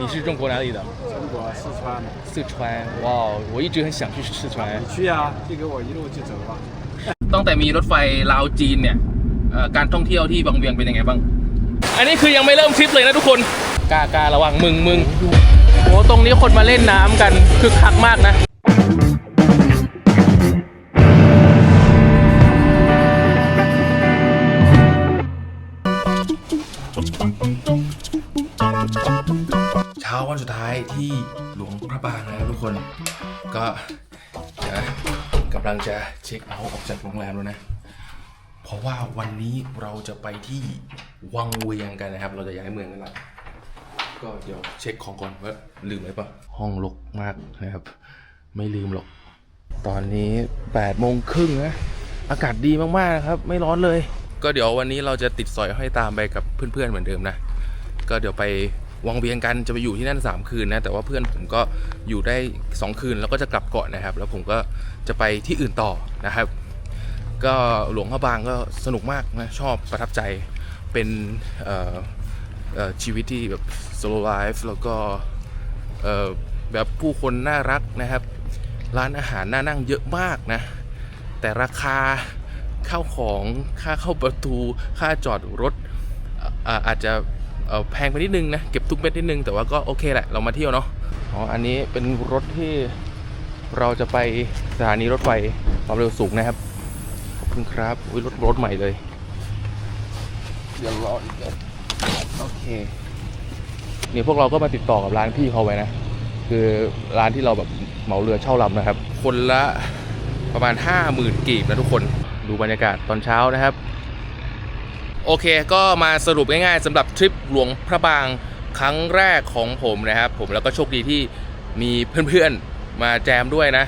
你是中国哪里的？中国四川的，四川。哇，我一直很想去四川你。去啊，这个我一路就走吧。 ตั้งแต่มีรถไฟลาวจีนเนี่ยเอ่อการท่องเที่ยวที่บางเวียงเป็นยังไงบ้าง อันนี้คือยังไม่เริ่มทริปเลยนะทุกคนกล้ากล้าระวังมึงมึงโอ้ตรงนี้คนมาเล่นน้ำกันคึกคักมากนะ ช้าวันสุดท้ายที่หลวงพระบางแล้วทุกคน ก็จะกำลังจะเช็คเอาท์ออกจากโรงแรมแล้วนะ เพราะว่าวันนี้เราจะไปที่วังเวียงกันนะครับ เราจะย้ายเมืองกันละก็เดี๋ยวเช็คของก่อนว่าลืมอะไรปะห้องรกมากนะครับ ไม่ลืมหรอก ตอนนี้8โมงครึ่งนะ อากาศดีมากๆนะครับ ไม่ร้อนเลย ก็เดี๋ยววันนี้เราจะติดสอยห้อยตามไปกับเพื่อนๆเหมือนเดิมนะ ก็เดี๋ยวไป วังเวียงกันจะไปอยู่ที่นั่น 3 คืนนะแต่ว่าเพื่อนผมก็อยู่ได้ 2 คืนแล้วก็จะกลับเกาะนะครับ แล้วผมก็จะไปที่อื่นต่อนะครับ ก็หลวงพระบางก็สนุกมากนะชอบประทับใจเป็นชีวิตที่แบบ solo life แล้วก็แบบผู้คนน่ารักนะครับ ร้านอาหารน่านั่งเยอะมากนะ แต่ราคาข้าวของค่าเข้าประตูค่าจอดรถอาอาจจะ แพงไปนิดนึงนะเก็บทุกเม็ดนิดนึงแต่ว่าก็โอเคแหละเรามาเที่ยวเนาะอ๋ออันนี้เป็นรถที่เราจะไปสถานีรถไฟความเร็วสูงนะครับขอบคุณครับอุ้ยรถรถใหม่เลยเดี๋ยวรออีกนะโอเคนี่พวกเราก็มาติดต่อกับร้านพี่เขาไว้นะ คือร้านที่เราแบบเหมาเรือเช่าลำนะครับ คนละประมาณ 5 0,000 กีบนะทุกคนดูบรรยากาศตอนเช้านะครับ โอเคก็มาสรุปง่ายๆสำหรับทริปหลวงพระบางครั้งแรกของผมนะครับ ผมแล้วก็โชคดีที่มีเพื่อนๆมาแจมด้วยนะ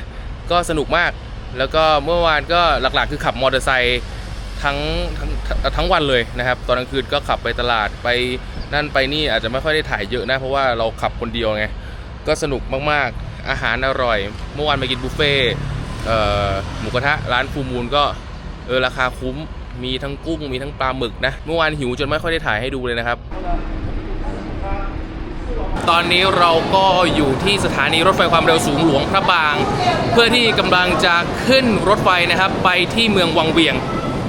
ก็สนุกมากแล้วก็เมื่อวานก็หลักๆ คือขับมอเตอร์ไซค์ทั้งทั้งทั้งวันเลยนะครับ ตอนกลางคืนก็ขับไปตลาดไปนั่นไปนี่อาจจะไม่ค่อยได้ถ่ายเยอะนะ เพราะว่าเราขับคนเดียวไง ก็สนุกมากๆ อาหารอร่อย เมื่อวานไปกินบุฟเฟ่หมูกระทะร้านฟูมูลก็เออราคาคุ้ม มีทั้งกุ้งมีทั้งปลาหมึกนะ เมื่อวานหิวจนไม่ค่อยได้ถ่ายให้ดูเลยนะครับ ตอนนี้เราก็อยู่ที่สถานีรถไฟความเร็วสูงหลวงพระบาง เพื่อที่กำลังจะขึ้นรถไฟนะครับ ไปที่เมืองวังเวียง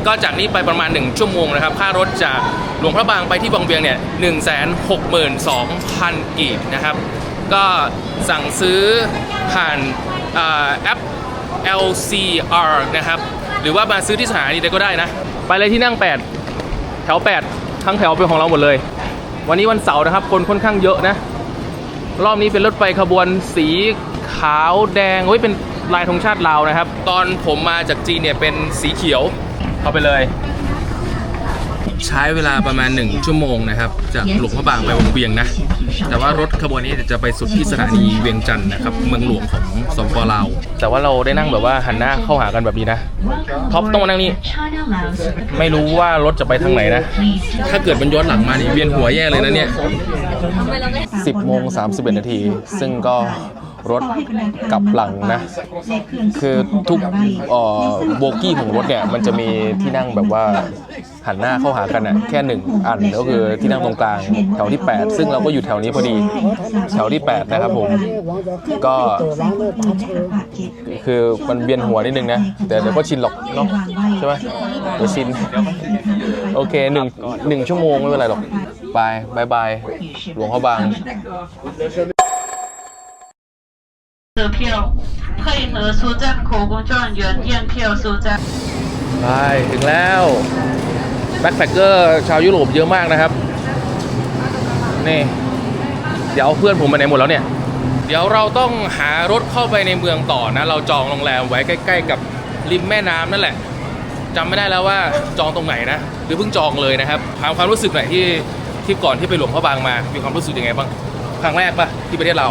ก็จากนี้ไปประมาณ 1 ชั่วโมงนะครับ ค่ารถจากหลวงพระบางไปที่วังเวียงเนี่ยหนึ่งแสนหกหมื่นสองพันกีบนะครับ ก็สั่งซื้อผ่านอแอป LCR นะครับ หรือว่ามาซื้อที่สถานีใดก็ได้นะ ไปเลยที่นั่ง 8 แถว 8 ทั้งแถวเป็นของเราหมดเลย วันนี้วันเสาร์นะครับ คนค่อนข้างเยอะนะ รอบนี้เป็นรถไฟขบวนสีขาวแดงเฮ้ยเป็นลายธงชาติลาวนะครับ ตอนผมมาจากจีนเนี่ยเป็นสีเขียวเข้าไปเลย ใช้เวลาประมาณ 1 ชั่วโมงนะครับ จากหลวงพระบางไปวงเวียงนะ แต่ว่ารถขบวนนี้จะไปสุดที่สถานีเวียงจันทร์นะครับ เมืองหลวงของสปปลาว แต่ว่าเราได้นั่งแบบว่าหันหน้าเข้าหากันแบบนี้นะ ท็อปต้องมานั่งนี่ ไม่รู้ว่ารถจะไปทางไหนนะ ถ้าเกิดมันย้อนหลังมานี่เวียนหัวแย่เลยนะเนี่ย 10โมง31นาที ซึ่งก็ รถกับหลังนะ คือทุกโบกี้ของรถเนี่ยมันจะมีที่นั่งแบบว่าหันหน้าเข้าหากันน่ะแค่หนึ่งอันก็คือที่นั่งตรงกลางแถวที่ 8 ซึ่งเราก็อยู่แถวนี้พอดีแถวที่ 8 นะครับผมก็คือมันเวียนหัวนิดนึงนะแต่เดี๋ยวก็ชินหรอกเนาะใช่ไหมเดี๋ยวชินโอเคหนึ่งหนึ่งชั่วโมงไม่เป็นไรหรอกบายบายบายหลวงพ่อบาง 车票配合出站口工作人员验票收站。 ไปถึงแล้วแบ็คแพคเกอร์ชาวยุโรปเยอะมากนะครับ นี่ เดี๋ยวเพื่อนผมไปไหนหมดแล้วเนี่ย เดี๋ยวเราต้องหารถเข้าไปในเมืองต่อนะ เราจองโรงแรมไว้ใกล้ ๆ กับริมแม่น้ำนั่นแหละจำไม่ได้แล้วว่าจองตรงไหนนะ หรือเพิ่งจองเลยนะครับถามความรู้สึกหน่อยที่ที่ก่อนที่ไปหลวงพระบางมา มีความรู้สึกยังไงบ้าง ครั้งแรกปะที่ประเทศเรา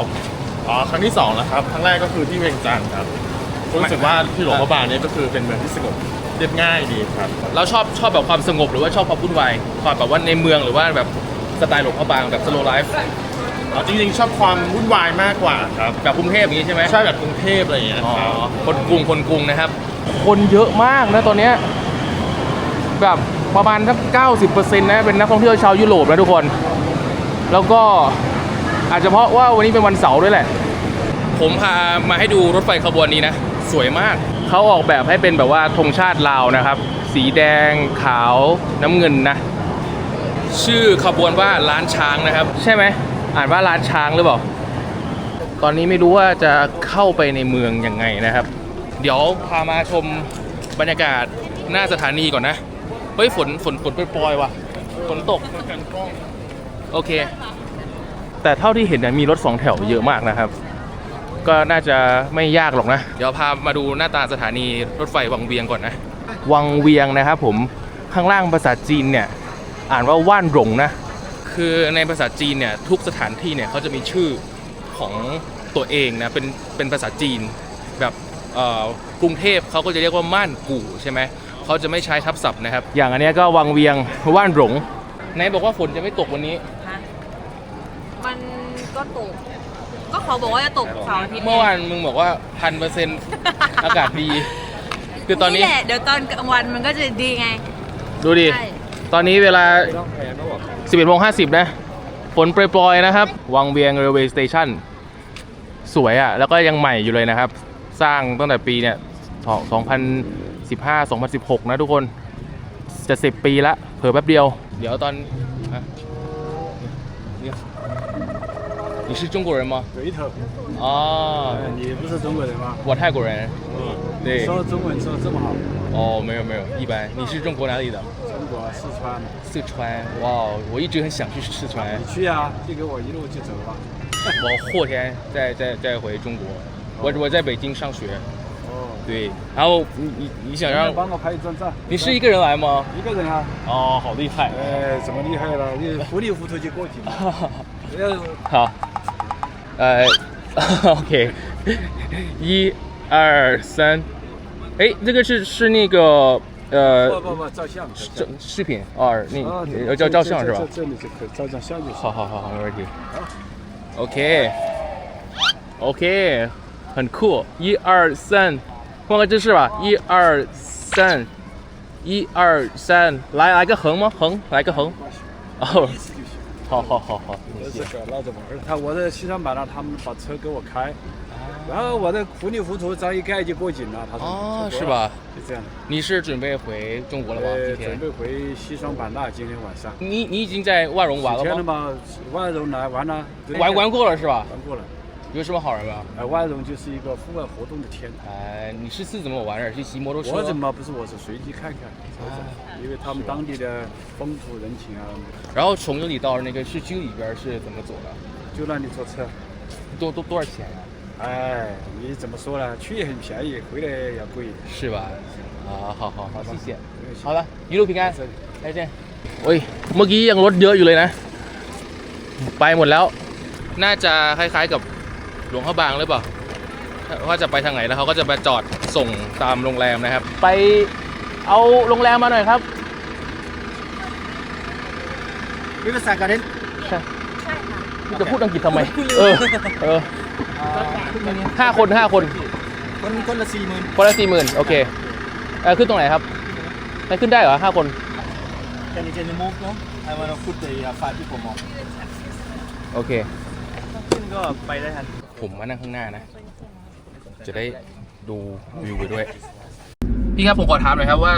อ๋อครั้งที่สองแล้วครับครั้งแรกก็คือที่เวียงจันทร์ครับรู้สึกว่าที่หลวงพระบางเนี่ยก็คือเป็นเมืองที่สงบเรียบง่ายดีครับ เราชอบชอบแบบความสงบหรือว่าชอบความวุ่นวายความแบบว่าในเมืองหรือว่าแบบสไตล์หลวงพระบางแบบ slow life อ๋อจริงๆ ชอบความวุ่นวายมากกว่าครับแบบกรุงเทพอย่างนี้ใช่ไหมใช่แบบกรุงเทพอะไรอย่างเงี้ยอ๋อครับคนกรุงคนกรุงนะครับ คนเยอะมากนะตอนเนี้ยแบบประมาณสัก90%นะเป็นนักท่องเที่ยวชาวยุโรปนะทุกคน แล้วก็อาจจะเพราะว่าวันนี้เป็นวันเสาร์ด้วยแหละ ผมพามาให้ดูรถไฟขบวนนี้นะ สวยมาก เขาออกแบบให้เป็นแบบว่าธงชาติลาวนะครับ สีแดงขาวน้ำเงินนะ ชื่อขบวนว่าล้านช้างนะครับ ใช่ไหม อ่านว่าล้านช้างหรือเปล่า ตอนนี้ไม่รู้ว่าจะเข้าไปในเมืองยังไงนะครับ เดี๋ยวพามาชมบรรยากาศหน้าสถานีก่อนนะ เฮ้ยฝนฝนฝนปล่อยๆว่ะ ฝนตก โอเค แต่เท่าที่เห็นเนี่ยมีรถสองแถวเยอะมากนะครับ ก็น่าจะไม่ยากหรอกนะ เดี๋ยวพามาดูหน้าตาสถานีรถไฟวังเวียงก่อนนะ วังเวียงนะครับผม ข้างล่างภาษาจีนเนี่ย อ่านว่าว่านหลงนะ คือในภาษาจีนเนี่ยทุกสถานที่เนี่ยเขาจะมีชื่อของตัวเองนะเป็นเป็นภาษาจีนแบบเอ่อกรุงเทพเขาก็จะเรียกว่าม่านกู่ใช่ไหมเขาจะไม่ใช้ทับศัพท์นะครับ อย่างอันเนี้ยก็วังเวียงว่านหลงไหนบอกว่าฝนจะไม่ตกวันนี้ฮะมันก็ตก ก็เขาบอกว่าจะตกเสาร์อาทิตย์เมื่อวานมึงบอกว่าพันเปอร์เซ็นต์อากาศดี คือตอนนี้แหละเดี๋ยวตอนกลางวันมันก็จะดีไง ดูดิ ใช่ ตอนนี้เวลา 11โมง50 นะ ฝนโปรยๆ นะครับ วังเวียงเรลเวย์สเตชันสวยอะ่ะ แล้วก็ยังใหม่อยู่เลยนะครับ สร้างตั้งแต่ปีเนี่ย2015 2016 นะทุกคน จะ 10 ปีละ เผลอแป๊บเดียว เดี๋ยวตอนอะนี่ 你是中国人吗？对头。哦，呃你不是中国人吗？我泰国人。嗯。对说中文说得这么好，哦，没有没有，一般。你是中国哪里的？中国四川，四川。哇，我一直很想去四川。你去啊，就给我一路就走吧。我后天再再再回中国。我我在北京上学，哦。对。然后你你你想让帮我拍一张照。你是一个人来吗？一个人啊？哦，好厉害。哎，怎么厉害了？你糊里糊涂就过去了。要好，呃，OK，一二三，哎，这个是是那个呃不不不，照相。照这视频哦，那啊呃照照相是吧这？这里就可以照张相就行。好好好好，没问题。OK OK，很酷。一二三，换个姿势吧。一二三，一二三，来来个横吗？横，来个横。哦，意思就行。好好好都是搁闹着玩儿，他我在西双版纳，他们把车给我开，然后我在糊里糊涂章一盖就过境了。他说哦是吧？就这样。你是准备回中国了吗？呃，准？备回西双版纳，今天晚上。你你已经在万荣玩了吗了了吗？万荣来玩了，玩玩过了是吧？玩过了。有什么好玩吗？呃，万荣就是一个户外活动的天堂。哎，你是是怎么玩的？是骑摩托车？我怎么不是？我是随机看看，走走啊因为他们当地的风土人情啊，然后从这里到那个市区里边是怎么走的？就让你坐车。多多多少钱呀、哎，你怎么说呢？去也很便宜，回来要贵一点。是吧？啊，好好好，谢谢。没有好了，一路平安这里。再见โอ้ย เมื่อกี้ยังรถเยอะอยู่เลยนะ ไปหมดแล้ว น่าจะคล้ายๆกับ หลวงพระบางหรือเปล่าว่าจะไปทางไหนแล้วเขาก็จะมาจอดส่งตามโรงแรมนะครับ ไปเอาโรงแรมมาหน่อยครับมีภาษาการเล่นมึงจะพูดอังกฤษทำไม เออ เออห้าคนห้าคน คนคนละสี่หมื่นคนละสี่หมื่นโอเคเออขึ้นตรงไหนครับไปขึ้นได้เหรอห้าคน Can you can you move no I wanna put the five people more โอเค ขึ้นก็ไปได้ทัน ผมมานั่งข้างหน้านะ จะได้ดูวิวไปด้วย พี่ครับผมขอถามหน่อยครับว่า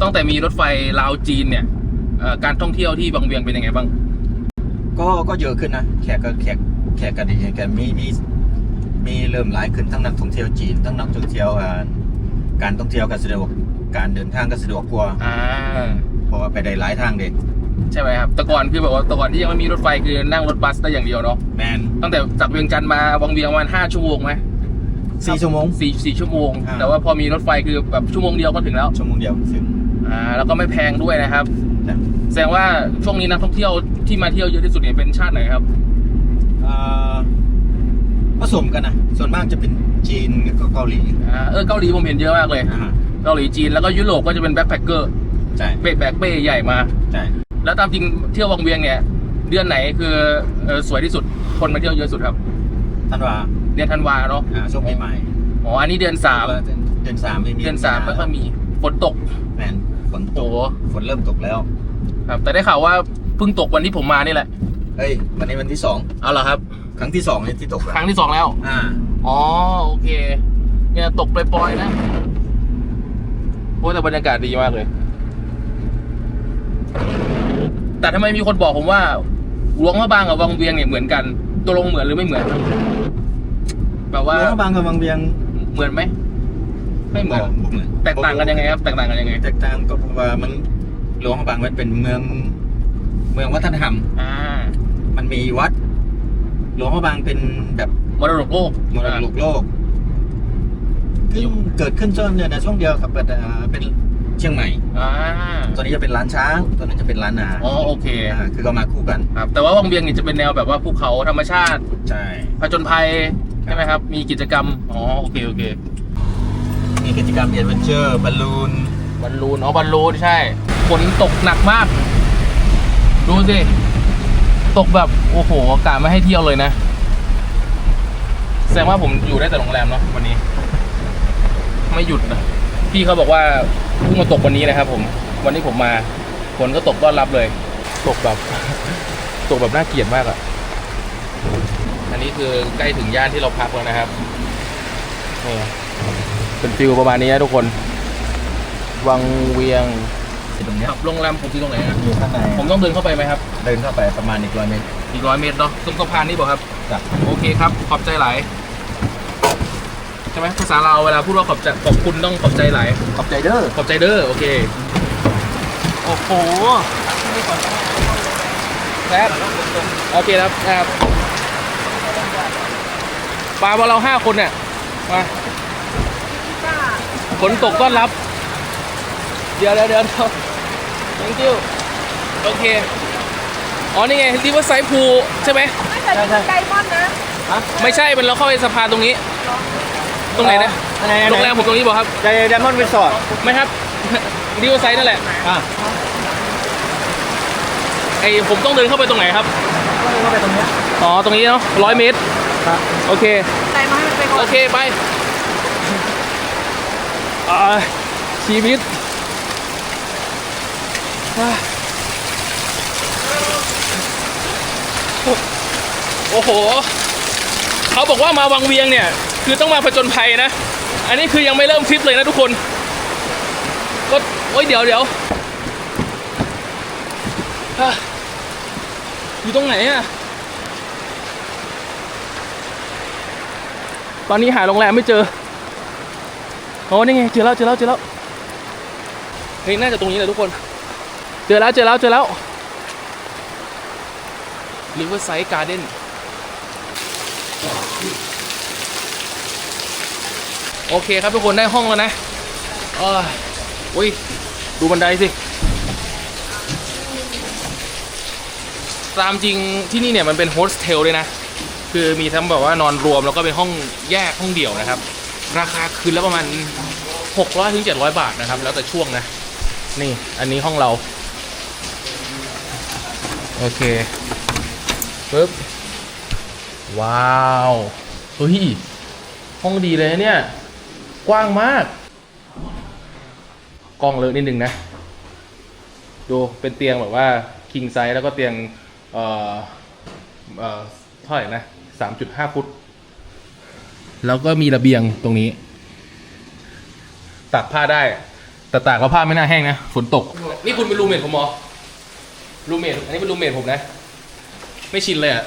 ตั้งแต่มีรถไฟลาวจีนเนี่ยเอ่อการท่องเที่ยวที่บางเวียงเป็นยังไงบ้าง ก็ก็เยอะขึ้นนะแขกก็แขกแขกก็ดีแขกมีมีมีเริ่มหลายขึ้นทั้งนักท่องเที่ยวจีนทั้งนักท่องเที่ยวอ่าการท่องเที่ยวก็สะดวกการเดินทางก็สะดวกกว่าอ่า เพราะว่าไปได้หลายทางเด็ก ใช่ไหมครับแต่ก่อนคือแบบว่าแต่ก่อนที่ยังไม่มีรถไฟคือนั่งรถบัสได้อย่างเดียวเนาะแมนตั้งแต่จากเวียงจันทร์มาวังเวียงประมาณห้าชั่วโมงไหมสี่ชั่วโมง สี่สี่ชั่วโมง อ่า แต่ว่าพอมีรถไฟคือแบบชั่วโมงเดียวก็ถึงแล้วชั่วโมงเดียวถึง อ่าแล้วก็ไม่แพงด้วยนะครับนะแสดงว่าช่วงนี้นักท่องเที่ยวที่มาเที่ยวเยอะที่สุดเนี่ยเป็นชาติไหนครับอ่าผสมกันนะส่วนมากจะเป็นจีนกับเกาหลีอ่าเออเกาหลีผมเห็นเยอะมากเลย อ่าเกาหลีจีนแล้วก็ยุโรปก็จะเป็นแบ็คแพคเกอร์ใช่เป้แบกเป้ใหญ่มา ใช่ แล้วตามจริงเที่ยววังเวียงเนี่ย เดือนไหนคือเออสวยที่สุดคนมาเที่ยวเยอะสุดครับท่านว่าเดือนธันวาเนาะอ่าช่วงปีใหม่อ๋ออันนี้เดือนสามเดือนสามไม่มีเดือนสามไม่ค่อยมีฝนตกแมนฝนตโอ้กโหฝนเริ่มตกแล้ว ครับ แต่ได้ข่าวว่าเพิ่งตกวันที่ผมมานี่แหละเฮ้ยวันนี้วันที่สองเอาเหรอครับ ครั้งที่สองเนี่ยที่ตกอะครั้งที่สองแล้ว อ่าอ๋อโอเค เนี่ยตกปล่อยๆนะโอ้แต่บรรยากาศดีมากเลย แต่ทำไมมีคนบอกผมว่าหลวงพระบางกับวังเวียงเนี่ยเหมือนกันตัวลงเหมือนหรือไม่เหมือนครับแบบว่าหลวงพระบางกับวังเวียงเหมือนไหมไม่เหมือนบ่เหมือนแตกต่างกันยังไงครับแตกต่างกันยังไง แตกต่างก็เพราะว่ามันหลวงพระบางมันเป็นเมือง เมืองวัฒนธรรมอ่ามันมีวัด หลวงพระบางเป็นแบบมรดกโลกมรดกโลกซึ่งเกิดขึ้นช่วงเนี่ยในช่วงเดียวกับเอ่อเป็น เชียงใหม่ อ่าตัวนี้จะเป็นร้านช้าง ตัวนั้นจะเป็นร้านนาอ๋อโอเคอ่าคือก็มาคู่กัน ครับแต่ว่าวังเวียงเนี่ยจะเป็นแนวแบบว่าภูเขาธรรมชาติใช่ ผจญภัยใช่ไหมครับ มีกิจกรรมอ๋อโอเคโอเคมีกิจกรรมเอ็ดเวนเจอร์บอลลูน บอลลูนอ๋อบอลลูนใช่ฝนตกหนักมาก ดูสิตกแบบโอ้โหอากาศไม่ให้เที่ยวเลยนะแสดงว่าผมอยู่ได้แต่โรงแรมเนาะวันนี้ ไม่หยุดนะพี่เขาบอกว่า เพิ่งมาตกวันนี้นะครับ ผม วันนี้ผมมาฝนก็ตกต้อนรับเลย ตกแบบ ตกแบบน่าเกลียดมากอะอันนี้คือใกล้ถึงย่านที่เราพักแล้วนะครับนี่เป็นฟิลประมาณนี้นะทุกคน วังเวียงตรงเนี้ยครับโรงแรมผมที่ตรงไหนอะอยู่ข้างในผมต้องเดินเข้าไปไหมครับ เดินเข้าไปประมาณอีกร้อยเมตรอีกร้อยเมตรเนาะตรงสะพานนี่บอกครับจ้ะโอเคครับ ขอบใจหลายใช่ไหมภาษาเราวเวลาพูดว่าขอบใจขอบคุณต้องขอบใจหลายขอบใจเด้อขอบใจเด้อโอเคโอ้โหแซ่บโอเคครับครับปลาว่าเราห้าคนเนี่ยมาฝนตกต้อนรับ เดี๋ยวเดี๋ยวเดี๋ยว thank you โอเค อ๋อ นี่ไงริเวอร์ไซด์พูใช่ไหมไม่เคยกินไก่มอนนะ ไม่ใช่ มันเราเข้าไปสะพานตรงนี้ ตรงไหนนะโรงแรมผมตรงนี้บอกครับไดไดมอนด์รีสอร์ทไม่ครับริเวอร์ไซด์นั่นแหละอะไอผมต้องเดินเข้าไปตรงไหนครับเข้าไปตรงเนี้ยอ๋อตรงนี้เนาะร้อยเมตรครับโอเคไก่มาให้มันไปก่อโอนเคไปอ่าชีวิตอ่าโอ้โหเขาบอกว่ามาวังเวียงเนี่ย คือต้องมาผจญภัยนะ อันนี้คือยังไม่เริ่มทริปเลยนะทุกคน ก็โอ้ยเดี๋ยวเดี๋ยวอะอยู่ตรงไหนอะตอนนี้หาโรงแรมไม่เจอโอ้นี่ไงเจอแล้วเจอแล้วเจอแล้วเฮ้ยน่าจะตรงนี้แหละทุกคน เจอแล้วเจอแล้วเจอแล้ว Riverside Garden โอเคครับทุกคนได้ห้องแล้วนะเอ้ยอุ้ยดูบันไดสิตามจริงที่นี่เนี่ยมันเป็นโฮสเทลเลยนะ คือมีทั้งแบบว่านอนรวมแล้วก็เป็นห้องแยกห้องเดี่ยวนะครับ ราคาคืนละประมาณ 600ถึง700 บาทนะครับ แล้วแต่ช่วงนะ นี่อันนี้ห้องเรา โอเคปึ๊บว้าว เฮ้ย ห้องดีเลยเนี่ย กว้างมาก กล้องเลอะนิดนึงนะ ดูเป็นเตียงแบบว่า king size แล้วก็เตียง เอ่อ เอ่อเท่าไหร่นะสามจุดห้าฟุต แล้วก็มีระเบียงตรงนี้ ตากผ้าได้ แต่ตากแล้วผ้าไม่น่าแห้งนะ ฝนตก นี่คุณเป็นรูเมทผมเหรอรูเมทอันนี้เป็นรูเมทผมนะ ไม่ชินเลยอะ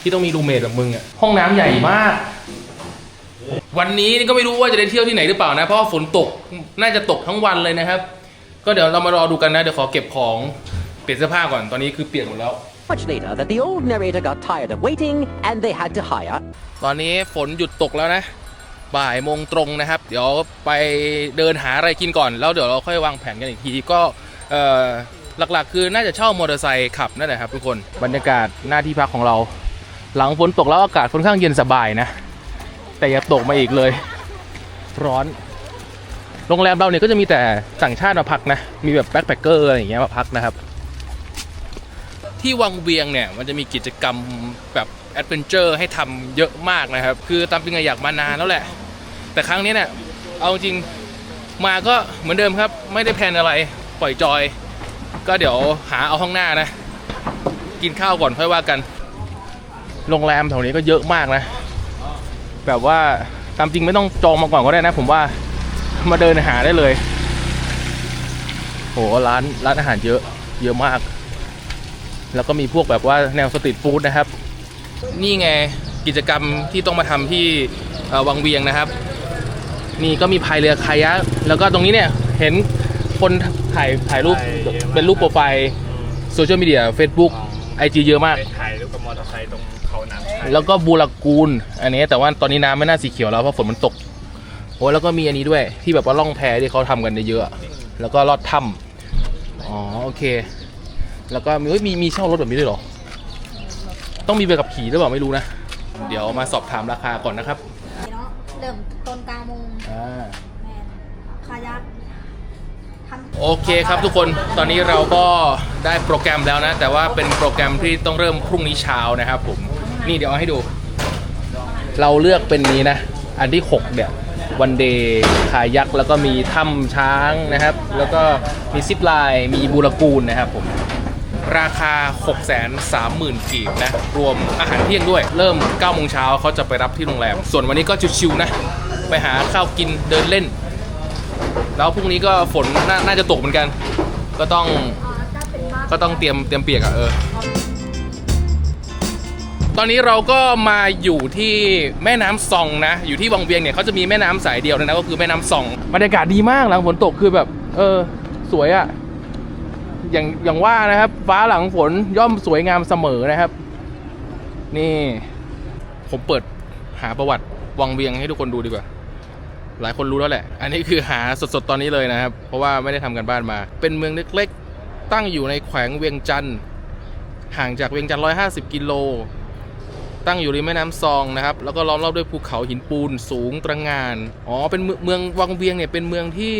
ที่ต้องมีรูเมทแบบมึงอะห้องน้ำใหญ่มาก วันนี้นี่ก็ไม่รู้ว่าจะได้เที่ยวที่ไหนหรือเปล่านะ เพราะว่าฝนตกน่าจะตกทั้งวันเลยนะครับ ก็เดี๋ยวเรามารอดูกันนะ เดี๋ยวขอเก็บของเปลี่ยนเสื้อผ้าก่อนตอนนี้คือเปียกหมดแล้ว Much later, that the old narrator got tired of waiting and they had to hire ตอนนี้ฝนหยุดตกแล้วนะ บ่ายโมงตรงนะครับ เดี๋ยวไปเดินหาอะไรกินก่อน แล้วเดี๋ยวเราค่อยวางแผนกันอีกทีก็เอ่อหลักๆ คือน่าจะเช่ามอเตอร์ไซค์ขับนั่นแหละครับทุกคนบรรยากาศหน้าที่พักของเรา หลังฝนตกแล้วอากาศค่อนข้างเย็นสบายนะ แต่อย่าตกมาอีกเลย ร้อน โรงแรมเราเนี่ยก็จะมีแต่ต่างชาติมาพักนะ มีแบบแบ็คแพคเกอร์อะไรอย่างเงี้ยมาพักนะครับ ที่วังเวียงเนี่ยมันจะมีกิจกรรมแบบแอดเวนเจอร์ให้ทำเยอะมากนะครับ คือตามจริงอะอยากมานานแล้วแหละ แต่ครั้งนี้เนี่ยเอาจริงมาก็เหมือนเดิมครับ ไม่ได้แพลนอะไรปล่อยจอย ก็เดี๋ยวหาเอาห้องหน้านะ กินข้าวก่อนค่อยว่ากัน โรงแรมแถวนี้ก็เยอะมากนะ แบบว่าตามจริงไม่ต้องจองมาก่อนก็ได้นะ ผมว่ามาเดินหาได้เลยโหร้านร้านอาหารเยอะเยอะมาก แล้วก็มีพวกแบบว่าแนวสตรีทฟู้ดนะครับ นี่ไงกิจกรรมที่ต้องมาทำที่เอ่อวังเวียงนะครับ นี่ก็มีพายเรือคายักแล้วก็ตรงนี้เนี่ยเห็นคนถ่ายถ่ายรูปเป็นรูปโปรไฟล์โซเชียลมีเดีย Facebook IG เยอะมากถ่ายรูปกับมอเตอร์ไซค์ตรงเขาน้ำชัย แล้วก็บูรากูล อันนี้แต่ว่าตอนนี้น้ำไม่น่าสีเขียวแล้วเพราะฝนมันตกโอ้ยแล้วก็มีอันนี้ด้วยที่แบบว่าล่องแพที่เขาทำกันเยอะๆแล้วก็ลอดถ้ำอ๋อโอเค แล้วก็มีเฮ้ยมีมีเช่ารถแบบนี้ด้วยเหรอ ต้องมีใบขับขี่หรือเปล่าไม่รู้นะ เดี๋ยวมาสอบถามราคาก่อนนะครับเนาะเริ่มต้นกลางโมงอ่าแมนคายักทำโอเคครับทุกคนตอนนี้เราก็ได้โปรแกรมแล้วนะ แต่ว่าเป็นโปรแกรมที่ต้องเริ่มพรุ่งนี้เช้านะครับผม นี่เดี๋ยวเอาให้ดู เราเลือกเป็นนี้นะ อันที่ 6 เนี่ยวันเดย์คายักแล้วก็มีถ้ำช้างนะครับ แล้วก็มีซิปไลน์มีบูรกูลนะครับผมราคา 6 3 0 0 0 0กีบนะ รวมอาหารเที่ยงด้วย เริ่ม9โมงเช้าเขาจะไปรับที่โรงแรม ส่วนวันนี้ก็ชิวๆนะ ไปหาข้าวกินเดินเล่น แล้วพรุ่งนี้ก็ฝนนน่าจะตกเหมือนกัน ก็ต้องก็ต้องเตรียมเตรียมเปียกอะเออ ตอนนี้เราก็มาอยู่ที่แม่น้ำซองนะ อยู่ที่วังเวียงเนี่ยเขาจะมีแม่น้ำสายเดียวนะก็คือแม่น้ำซองบรรยากาศดีมากหลังฝนตกคือแบบ เออ สวยอะอย่างอย่างว่านะครับ ฟ้าหลังฝนย่อมสวยงามเสมอนะครับ นี่ ผมเปิดหาประวัติวังเวียงให้ทุกคนดูดีกว่า หลายคนรู้แล้วแหละ อันนี้คือหาสดๆตอนนี้เลยนะครับ เพราะว่าไม่ได้ทำกันบ้านมา เป็นเมืองเล็กๆ ตั้งอยู่ในแขวงเวียงจันทร์ห่างจากเวียงจันทร์150 กิโล ตั้งอยู่ริมแม่น้ำซองนะครับแล้วก็ล้อมรอบด้วยภูเขาหินปูนสูงตระหงานอ๋อเป็นเมืองวังเวียงเนี่ยเป็นเมืองที่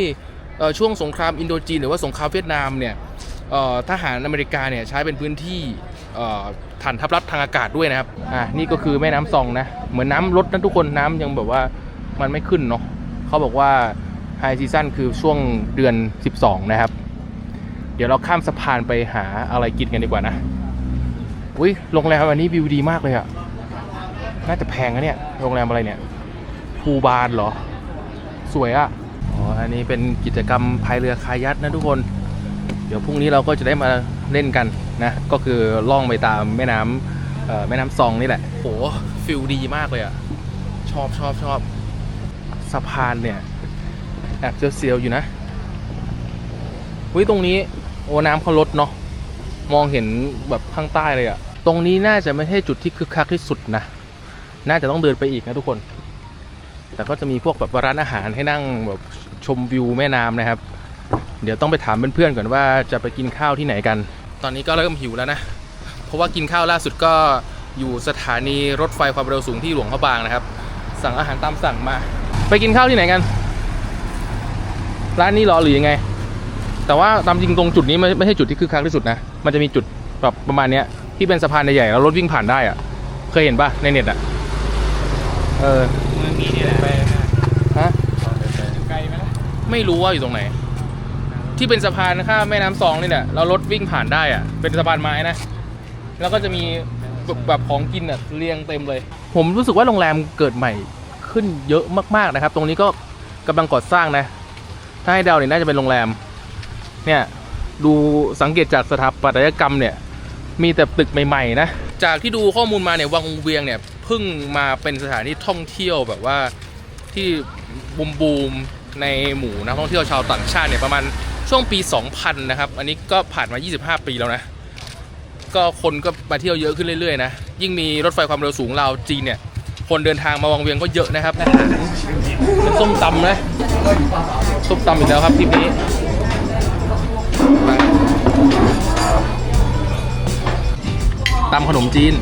ช่วงสงครามอินโดจีนหรือว่าสงครามเวียดนามเนี่ยทหารอเมริกาเนี่ยใช้เป็นพื้นที่ฐานทัพรับทางอากาศด้วยนะครับอ่านี่ก็คือแม่น้ำซองนะเหมือนน้ำลดนะทุกคนน้ำยังแบบว่ามันไม่ขึ้นเนาะเขาบอกว่าไฮซีซั่นคือช่วงเดือน 12 นะครับ เดี๋ยวเราข้ามสะพานไปหาอะไรกินกันดีกว่านะอุ้ยโรงแรมอันนี้วิวดีมากเลยอะ น่าจะแพงนะเนี่ย โรงแรมอะไรเนี่ยภูบานเหรอ สวยอะอ๋อ อันนี้เป็นกิจกรรมพายเรือคายักนะทุกคน เดี๋ยวพรุ่งนี้เราก็จะได้มาเล่นกันนะ ก็คือล่องไปตามแม่น้ำแม่น้ำซองนี่แหละโหฟิลดีมากเลยอะชอบชอบชอบสะพานเนี่ยแอบเสียวๆอยู่นะวิตรงนี้โอ้น้ำเขาลดเนาะมองเห็นแบบข้างใต้เลยอะตรงนี้น่าจะไม่ใช่จุดที่คึกคักที่สุดนะ น่าจะต้องเดินไปอีกนะทุกคน แต่ก็จะมีพวกแบบร้านอาหารให้นั่งแบบชมวิวแม่น้ำนะครับ เดี๋ยวต้องไปถามเพื่อนๆก่อนว่าจะไปกินข้าวที่ไหนกัน ตอนนี้ก็เริ่มหิวแล้วนะ เพราะว่ากินข้าวล่าสุดก็อยู่สถานีรถไฟความเร็วสูงที่หลวงพระบางนะครับ สั่งอาหารตามสั่งมา ไปกินข้าวที่ไหนกัน ร้านนี้หรอหรือยังไง แต่ว่าตามจริงตรงจุดนี้ไม่ไม่ใช่จุดที่คึกคักที่สุดนะ มันจะมีจุดแบบประมาณเนี้ยที่เป็นสะพานใหญ่ๆแล้วรถวิ่งผ่านได้อะเคยเห็นปะในเน็ตอะ เออมันมีนี่แหละไปฮะไกลไหมล่ะไม่รู้ว่าอยู่ตรงไหน ที่เป็นสะพานข้ามแม่น้ำซองนี่แหละแล้วรถวิ่งผ่านได้อะเป็นสะพานไม้นะ แล้วก็จะมีแบบแบบของกินอะเรียงเต็มเลย ผมรู้สึกว่าโรงแรมเกิดใหม่ขึ้นเยอะมากๆนะครับ ตรงนี้ก็กำลังก่อสร้างนะ ถ้าให้เดาเนี่ยน่าจะเป็นโรงแรม เนี่ยดูสังเกตจากสถาปัตยกรรมเนี่ยมีแต่ตึกใหม่ๆนะ จากที่ดูข้อมูลมาเนี่ยวังเวียงเนี่ยเพิ่งมาเป็นสถานที่ท่องเที่ยวแบบว่าที่บูมบูมๆในหมู่นักท่องเที่ยวชาวต่างชาติเนี่ยประมาณช่วงปี 2000 นะครับ อันนี้ก็ผ่านมา 25 ปีแล้วนะ ก็คนก็มาเที่ยวเยอะขึ้นเรื่อยๆนะ ยิ่งมีรถไฟความเร็วสูงลาวจีนเนี่ย คนเดินทางมาวังเวียงก็เยอะนะครับอาหารเป็นส้มตำนะ ส้มตำอีกแล้วครับทริปนี้ ตำขนมจีน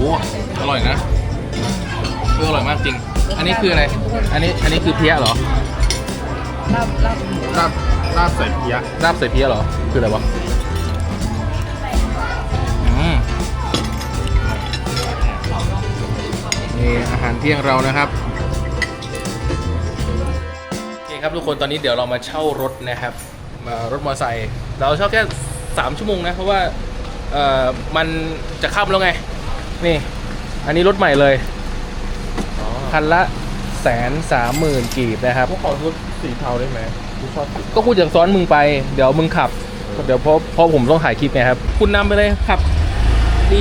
อ้โหอร่อยนะคืออร่อยมากจริง อันนี้คืออะไร อันนี้อันนี้คือเพี้ยเหรอลาบลาบใส่เพี้ยลาบใส่เพี้ยเหรอ คืออะไรวะอืมนี่อาหารเที่ยงเรานะครับโอเคครับทุกคนตอนนี้เดี๋ยวเรามาเช่ารถนะครับมารถมอเตอร์ไซค์เราเช่าแค่สามชั่วโมงนะ เพราะว่าเอ่อมันจะค่ำแล้วไง นี่ อันนี้รถใหม่เลย คันละแสนสามหมื่นกีบนะครับ พวกขอรถสีเทาได้ไหมกูชอบสีก็คุณจะซ้อนมึงไป เดี๋ยวมึงขับ เดี๋ยวเพราะเพราะผมต้องถ่ายคลิปไงครับ คุณนำไปเลยขับดี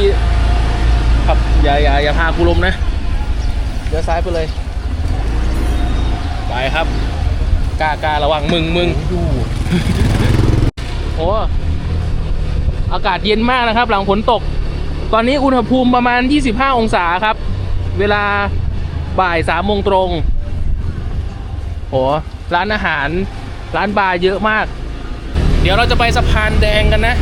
ขับอย่าอย่าอย่าพากูลมนะ เดี๋ยวซ้ายไปเลย ไปครับกล้ากล้าระวังมึงมึงดูโอ้อากาศเย็นมากนะครับ หลังฝนตก ตอนนี้อุณหภูมิประมาณ 25 องศาครับ เวลาบ่ายสามโมงตรงโหร้านอาหารร้านบาร์เยอะมาก เดี๋ยวเราจะไปสะพานแดงกันนะ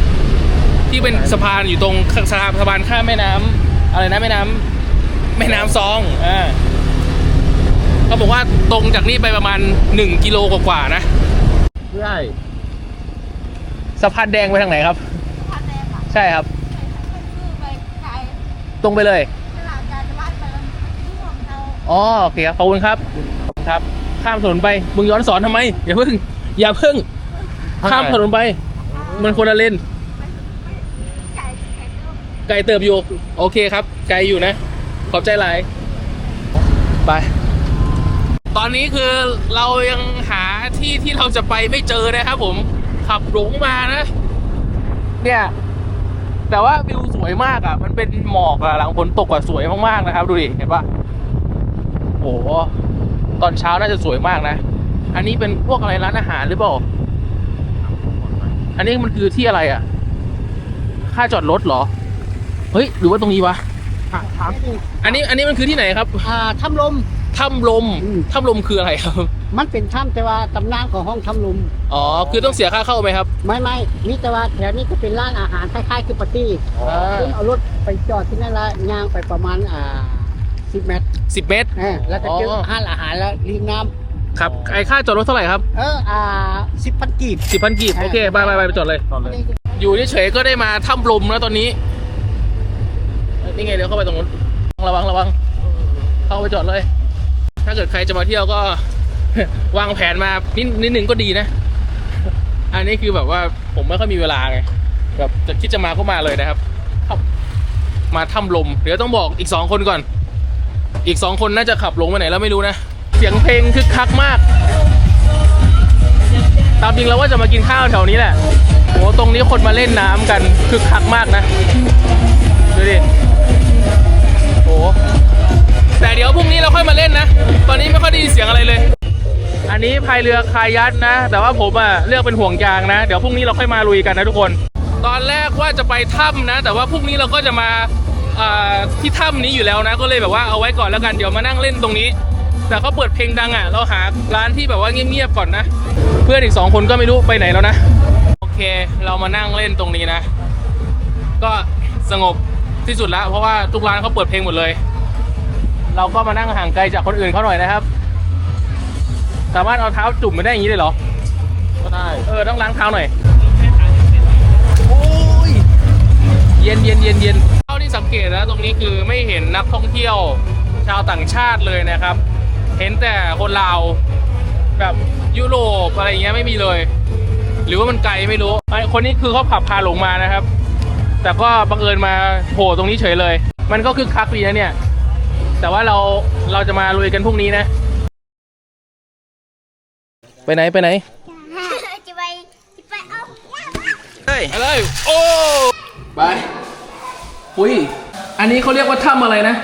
ที่เป็นสะพานอยู่ตรงสะพานสะพานข้ามแม่น้ำอะไรนะแม่น้ำแม่น้ำซองอ่าเขาบอกว่าตรงจากนี่ไปประมาณ 1 กิโลกว่าๆนะใช่สะพานแดงไปทางไหนครับพันแรกอะใช่ครับคือไปไกล ตรงไปเลยตลาดการจะวัดไปแล้วที่ของเราอ๋อโอเคครับขอบคุณครับขอบคุณครับ ข้ามถนนไปมึงย้อนสอนทำไมอย่าเพิ่ง อย่าเพิ่ง ข้ามถนนไป มันคนละเลนไก่ไก่ต้มไกลเติบอยู่ โอเคครับ ไกลอยู่นะ ขอบใจหลายไป ตอนนี้คือเรายังหาที่ที่เราจะไปไม่เจอนะครับผมขับหลงมานะ เนี่ย แต่ว่าวิวสวยมากอะ มันเป็นหมอกอะหลังฝนตกอะสวยมากๆนะครับ ดูดิ เห็นปะโอ้โหตอนเช้าน่าจะสวยมากนะ อันนี้เป็นพวกอะไรร้านอาหารหรือเปล่า อันนี้มันคือที่อะไรอะ ค่าจอดรถเหรอ เฮ้ย หรือว่าตรงนี้วะถามจริงอันนี้อันนี้มันคือที่ไหนครับ อ่าถ้ำลมถ้ำลมอืมถ้ำลมคืออะไรครับ มันเป็นถ้ำแต่ว่าตำนานของห้องถ้ำลมอ๋อ คือต้องเสียค่าเข้าไหมครับ ไม่ไม่นี่แต่ว่าแถวนี้ก็เป็นร้านอาหารคล้ายๆคือปาร์ตี้อ่าซึ่งเอารถไปจอดที่นั่นละย่างไปประมาณอ่าสิบเมตรสิบเมตร เออแล้วก็เจออห้านอาหารแล้วริมน้ครับ ไอ้ค่าจอดรถเท่าไหร่ครับำเออ อ่าสิบพันกีบสิบพันกีบ โอเคไปไปไปไปจอดเลย อยู่เฉยๆก็ได้มาถ้ำลมแล้วตอนนี้ นี่ไงเดี๋ยวเข้าไปตรงนู้น ระวังระวัง เข้าไปจอดเลย ถ้าเกิดใครจะมาเที่ยวก็ วางแผนมานิดนิดนึงก็ดีนะ อันนี้คือแบบว่าผมไม่ค่อยมีเวลาไงแบบจะคิดจะมาก็มาเลยนะครับมาถ้ำลม เดี๋ยวต้องบอกอีกสองคนก่อน อีกสองคนน่าจะขับลงไปไหนแล้วไม่รู้นะ เสียงเพลงคึกคักมาก ตามจริงแล้วว่าจะมากินข้าวแถวนี้แหละโอ้ตรงนี้คนมาเล่นน้ำกันคึกคักมากนะ ดูดิโอ้แต่เดี๋ยวพรุ่งนี้เราค่อยมาเล่นนะ ตอนนี้ไม่ค่อยได้ยินเสียงอะไรเลย อันนี้พายเรือคายักนะ แต่ว่าผมอะเลือกเป็นห่วงยางนะ เดี๋ยวพรุ่งนี้เราค่อยมาลุยกันนะทุกคน ตอนแรกว่าจะไปถ้ำนะ แต่ว่าพรุ่งนี้เราก็จะมาอ่าที่ถ้ำนี้อยู่แล้วนะ ก็เลยแบบว่าเอาไว้ก่อนแล้วกัน เดี๋ยวมานั่งเล่นตรงนี้ แต่เขาเปิดเพลงดังอะ เราหาร้านที่แบบว่าเงียบๆก่อนนะ เพื่อนอีกสองคนก็ไม่รู้ไปไหนแล้วนะ โอเค เรามานั่งเล่นตรงนี้นะ ก็สงบที่สุดแล้วเพราะว่าทุกร้านเขาเปิดเพลงหมดเลย เราก็มานั่งห่างไกลจากคนอื่นเขาหน่อยนะครับ สามารถเอาเท้าจุ่มไม่ได้อย่างนี้เลยเหรอ ก็ได้ เออต้องล้างเท้าหน่อย โอ้ย เย็นเย็นเย็นเย็นเท่าที่สังเกตนะตรงนี้คือไม่เห็นนักท่องเที่ยวชาวต่างชาติเลยนะครับ เห็นแต่คนลาวแบบยุโรปอะไรอย่างเงี้ยไม่มีเลย หรือว่ามันไกลไม่รู้ไอ้คนนี้คือเขาขับพาหลงมานะครับ แต่ก็บังเอิญมาโผล่ตรงนี้เฉยเลย มันก็คือคักดีนะเนี่ย แต่ว่าเราเราจะมาลุยกันพรุ่งนี้นะ ไปไหนไปไหนจะไปจะไปเอาไปเลยโอ้ไปอุ้ยอันนี้เขาเรียกว่าถ้ำอะไรนะ